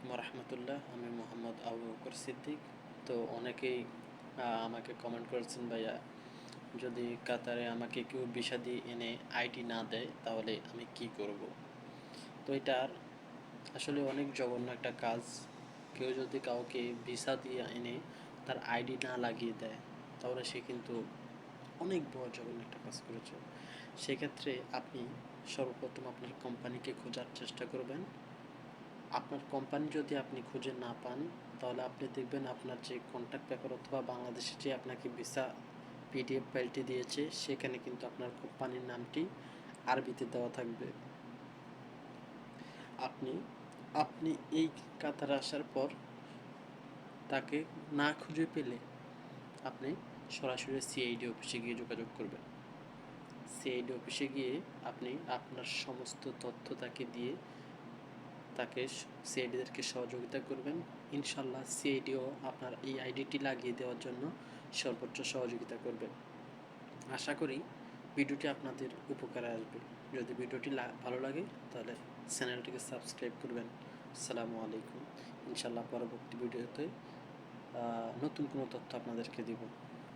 আলাইকুম রহমতুল্লাহ, আমি মোহাম্মদ আবু বকর সিদ্দিক। তো অনেকেই আমাকে কমেন্ট করেছেন, ভাইয়া, যদি কাতারে আমাকে কেউ ভিসা দিয়ে এনে আইডি না দেয়, তাহলে আমি কি করব? তো এটার আসলে অনেক জঘন্য একটা কাজ। কেউ যদি কাউকে ভিসা দিয়ে এনে তার আইডি না লাগিয়ে দেয়, তাহলে সে কিন্তু অনেক বড় জঘন্য একটা কাজ করেছে। সেক্ষেত্রে আপনি সর্বপ্রথম আপনার কোম্পানিকে খোঁজার চেষ্টা করবেন। আপনার কোম্পানি যদি আপনি খুঁজে না পান, তাহলে আপনি দেখবেন আপনার যে কন্ট্যাক্ট পেপার অথবা বাংলাদেশে যে আপনাকে ভিসা পিডিএফ ফাইলটি দিয়েছে, সেখানে কিন্তু আপনার কোম্পানির নামটি আরবিতে দেওয়া থাকবে। আপনি আপনি এই কাতারে আসার পর তাকে না খুঁজে পেলে আপনি সরাসরি সিআইডি অফিসে গিয়ে যোগাযোগ করবেন। সিআইডি অফিসে গিয়ে আপনি আপনার সমস্ত তথ্য তাকে দিয়ে তাকে সিআইডিদেরকে সহযোগিতা করবেন। ইনশাল্লাহ সিআইডিও আপনার এই আইডিটি লাগিয়ে দেওয়ার জন্য সর্বোচ্চ সহযোগিতা করবে আশা করি ভিডিওটি আপনাদের উপকারে আসবে। যদি ভিডিওটি ভালো লাগে, তাহলে চ্যানেলটিকে সাবস্ক্রাইব করবেন। আসসালামু আলাইকুম। ইনশাল্লাহ পরবর্তী ভিডিওতে নতুন কোনো তথ্য আপনাদেরকে দিব।